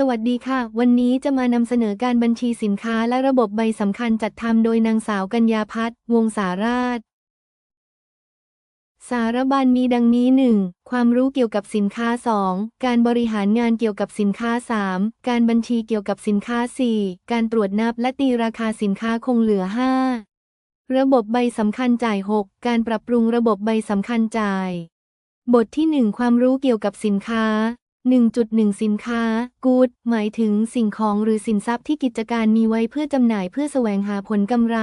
สวัสดีค่ะ วันนี้จะมานำเสนอการบัญชีสินค้าและระบบใบสำคัญจัดทำโดยนางสาวกัญญาพัฒน์วงสาราช สารบัญมีดังนี้ 1. ความรู้เกี่ยวกับสินค้า 2. การบริหารงานเกี่ยวกับสินค้า 3. การบัญชีเกี่ยวกับสินค้า 4. การตรวจนับและตีราคาสินค้าคงเหลือ 5. ระบบใบสำคัญจ่าย 6. การปรับปรุงระบบใบสำคัญจ่าย บทที่ 1 ความรู้เกี่ยวกับสินค้า 1.1 สินค้า good หมายถึงสิ่งของหรือสินทรัพย์ที่กิจการมีไว้เพื่อจำหน่ายเพื่อแสวงหาผลกำไร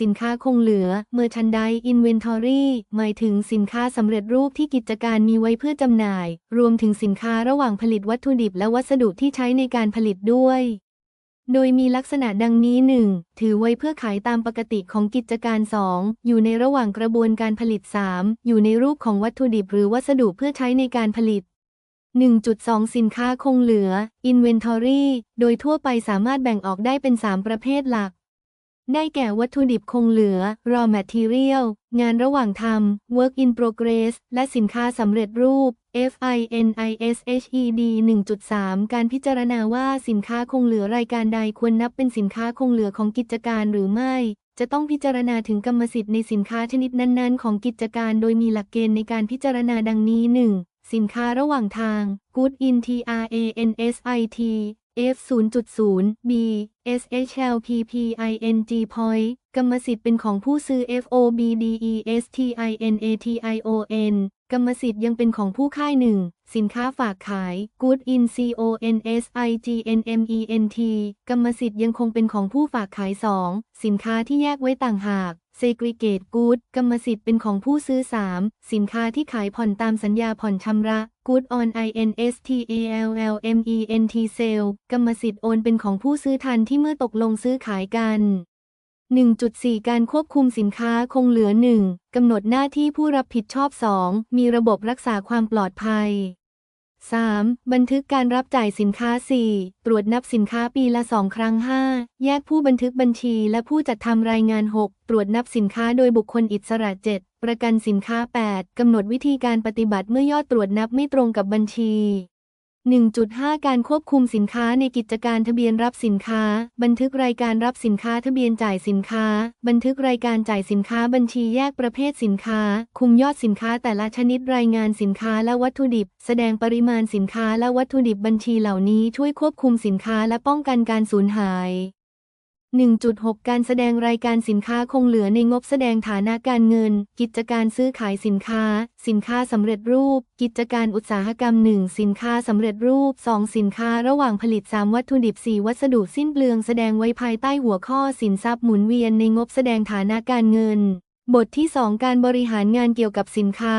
สินค้าคงเหลือ merchandise inventory หมายถึงสินค้าสำเร็จรูปที่กิจการมีไว้เพื่อจำหน่าย รวมถึงสินค้าระหว่างผลิตวัตถุดิบและวัสดุที่ใช้ในการผลิตด้วยโดยมีลักษณะดังนี้ 1. ถือไว้เพื่อขายตามปกติของกิจการ 2. อยู่ในระหว่างกระบวนการผลิต 3. อยู่ในรูปของวัตถุดิบหรือวัสดุเพื่อใช้ในการผลิต 1.2 สินค้าคงเหลือ Inventory โดยทั่วไปสามารถแบ่งออกได้เป็น 3 ประเภทหลัก ได้แก่วัตถุดิบคงเหลือ Raw Material งานระหว่างทำ Work in Progress และสินค้าสำเร็จรูป FINISHED 1.3 การพิจารณาว่าสินค้าคงเหลือรายการใดควรนับเป็นสินค้าคงเหลือของกิจการหรือไม่ จะต้องพิจารณาถึงกรรมสิทธิ์ในสินค้าชนิดนั้น ๆ ของกิจการ โดยมีหลักเกณฑ์ในการพิจารณาดังนี้ 1. สินค้าระหว่างทาง Good in TRANSIT F 0.0 B SHLPPING Point กรรมสิทธิ์เป็นของผู้ซื้อ FOBDESTINATION กรรมสิทธิ์ยังเป็นของผู้ค่ายหนึ่ง สินค้าฝากขาย Good in CONSIGNMENT กรรมสิทธิ์ยังคงเป็นของผู้ฝากขายสองสินค้าที่แยกไว้ต่างหาก Segregate Good กรรมสิทธิ์เป็นของผู้ซื้อ 3 สินค้าที่ขายผ่อนตามสัญญาผ่อนชำระ Good on INSTALLMENT Sale กรรมสิทธิ์โอนเป็นของผู้ซื้อทันที่เมื่อตกลงซื้อขายกัน 1.4 การควบคุมสินค้าคงเหลือ 1. กำหนดหน้าที่ผู้รับผิดชอบ 2. มีระบบรักษาความปลอดภัย 3. บันทึกการรับจ่ายสินค้า 4. ตรวจนับสินค้าปีละ 2 ครั้ง 5. แยกผู้บันทึกบัญชีและผู้จัดทำรายงาน 6. ตรวจนับสินค้าโดยบุคคลอิสระ 7. ประกันสินค้า 8. กำหนดวิธีการปฏิบัติเมื่อยอดตรวจนับไม่ตรงกับบัญชี 1.5 การควบคุมสินค้าในกิจการทะเบียนรับสินค้า บันทึกรายการรับสินค้าทะเบียนจ่ายสินค้า บันทึกรายการจ่ายสินค้าบัญชีแยกประเภทสินค้า คุมยอดสินค้าแต่ละชนิดรายงานสินค้าและวัตถุดิบ แสดงปริมาณสินค้าและวัตถุดิบบัญชีเหล่านี้ช่วยควบคุมสินค้าและป้องกันการสูญหาย 1.6 การแสดงรายการสินค้าคงเหลือในงบแสดงฐานะการเงิน กิจการซื้อขายสินค้า สินค้าสำเร็จรูป กิจการอุตสาหกรรม 1 สินค้าสำเร็จรูป 2 สินค้าระหว่างผลิต 3 วัตถุดิบ 4 วัสดุสิ้นเปลืองแสดงไว้ภายใต้หัวข้อสินทรัพย์หมุนเวียนในงบแสดงฐานะการเงิน บทที่ 2 การบริหารงานเกี่ยวกับสินค้า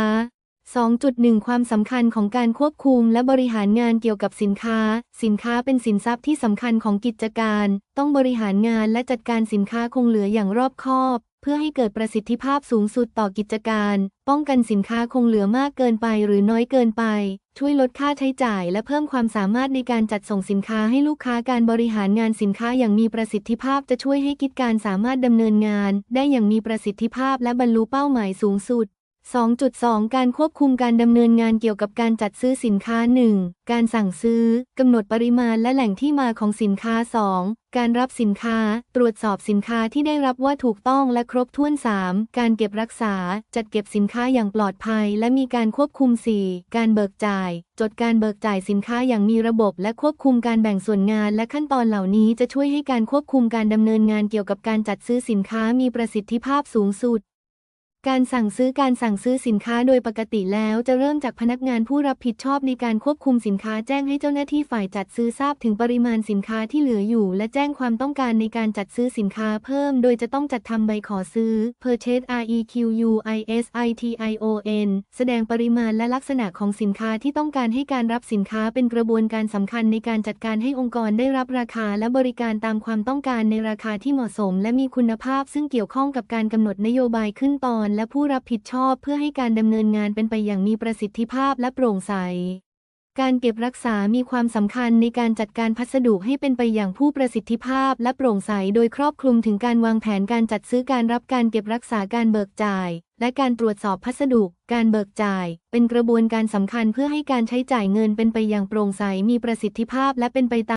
2.1 ความสำคัญของการควบคุมและบริหารงานเกี่ยวกับสินค้า สินค้าเป็นสินทรัพย์ที่สำคัญของกิจการ ต้องบริหารงานและจัดการสินค้าคงเหลืออย่างรอบคอบ เพื่อให้เกิดประสิทธิภาพสูงสุดต่อกิจการ ป้องกันสินค้าคงเหลือมากเกินไปหรือน้อยเกินไป ช่วยลดค่าใช้จ่าย และเพิ่มความสามารถในการจัดส่งสินค้าให้ลูกค้าการบริหารงานสินค้าอย่างมีประสิทธิภาพจะช่วยให้กิจการสามารถดำเนินงาน ได้อย่างมีประสิทธิภาพและบรรลุเป้าหมายสูงสุด 2.2 การควบคุมการดำเนินงานเกี่ยวกับการจัดซื้อสินค้า 1. การสั่งซื้อกำหนดปริมาณและแหล่งที่มาของสินค้า 2. การรับสินค้า ตรวจสอบสินค้าที่ได้รับว่าถูกต้องและครบถ้วน 3. การเก็บรักษา จัดเก็บสินค้าอย่างปลอดภัย และมีการควบคุม 4. การเบิกจ่าย จดการเบิกจ่ายสินค้าอย่างมีระบบและควบคุมการแบ่งส่วนงานและขั้นตอนเหล่านี้จะช่วยให้การควบคุมการดำเนินงานเกี่ยวกับการจัดซื้อสินค้ามีประสิทธิภาพสูงสุด การสั่งซื้อการสั่งซื้อสินค้าโดยปกติแล้วจะเริ่มจากพนักงานผู้รับผิดชอบในการควบคุมสินค้าแจ้งให้เจ้าหน้าที่ฝ่ายจัดซื้อทราบถึงปริมาณสินค้าที่เหลืออยู่ และแจ้งความต้องการในการจัดซื้อสินค้าเพิ่ม โดยจะต้องจัดทำใบขอซื้อ Purchase Requision แสดงปริมาณและลักษณะของสินค้าที่ต้องการให้การรับสินค้าเป็นกระบวนการสำคัญในการจัดการให้องค์กรได้รับราคาและบริการตามความต้องการในราคาที่เหมาะสม และมีคุณภาพ ซึ่งเกี่ยวข้องกับการกำหนดนโยบายขึ้นตอนและผู้รับผิดชอบเพื่อให้การดำเนินงานเป็นไปอย่างมีประสิทธิภาพและโปร่งใส การเก็บรักษามีความสำคัญในการจัดการพัสดุให้เป็นไปอย่างผู้ประสิทธิภาพและโปร่งใส โดยครอบคลุมถึงการวางแผนการจัดซื้อการรับการเก็บรักษาการเบิกจ่าย และการตรวจสอบพัสดุ การเบิกจ่าย เป็นกระบวนการสำคัญเพื่อให้การใช้จ่ายเงินเป็นไปอย่างโปร่งใส มีประสิทธิภาพและเป็นไปตาม